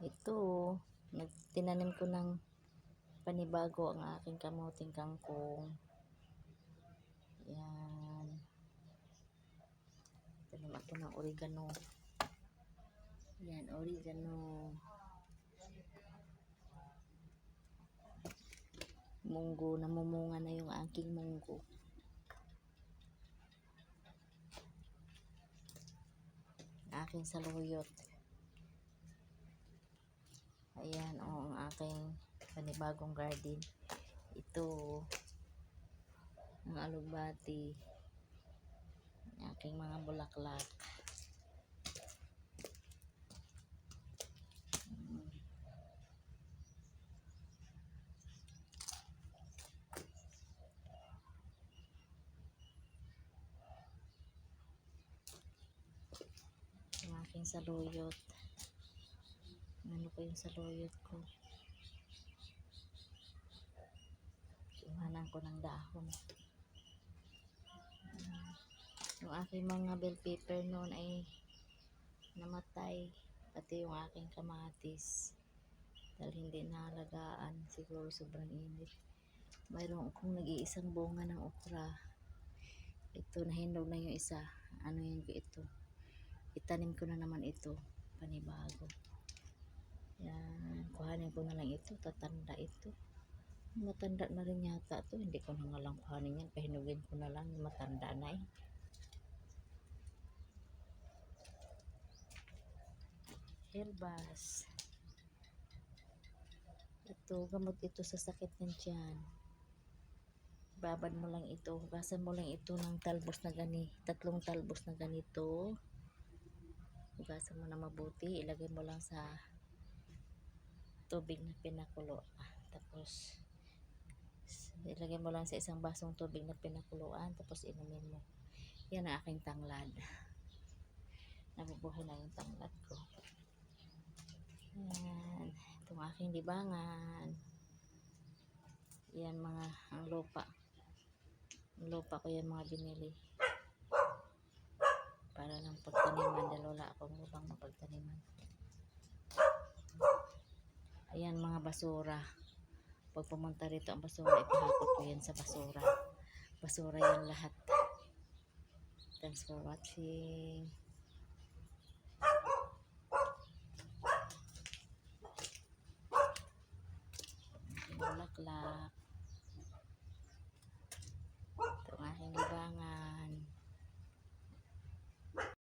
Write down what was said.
Ito, nagtinanim ko ng panibago ang aking kamuting kangkong. Yan. Tanim ako ng oregano. Yan, oregano. Munggo, namumunga na yung aking munggo. Aking saluyot. Ayan, o ang aking panibagong garden. Ito, ang alugbati. Ang aking mga bulaklak. Aking saluyot. Ano ko yung saluyot ko? Iwanan ko ng dahon. Yung aking mga bell pepper noon ay namatay. Pati yung aking kamatis. Dahil hindi nahalagaan. Siguro sobrang init. Mayroon akong nag-iisang bunga ng okra. Ito, nahinog na yung isa. Ano yun ko ito? Itanim ko na naman ito. Panibago. Yan. Kuhanin ko na lang ito. Tatanda ito. Matanda na rin yata to. Hindi ko na nga lang kuhanin yan. Pahinugin ko na lang. Matanda na eh. Herbas. Ito, gamot ito sa sakit ng tiyan. Babad mo lang ito. Hugasan mo lang ito ng talbos na gani. Tatlong talbos na ganito. Hugasan mo na mabuti. Ilagay mo lang sa tubig na pinakulo. Ah, Tapos, ilagay mo lang sa isang basong tubig na pinakuluan. Tapos, inumin mo. Yan ang aking tanglad. Nabubuhay na yung tanglad ko. Yan. Itong aking libangan. Yan mga ang lupa. Ang lupa ko yan mga binili. Para lang pagtaniman. Dahil wala akong lupang mapagtaniman. Ayan mga basura. Pag pumunta rito ang basura, ipahakot ko yan sa basura. Basura yan lahat. Thanks for watching. Bulaklak.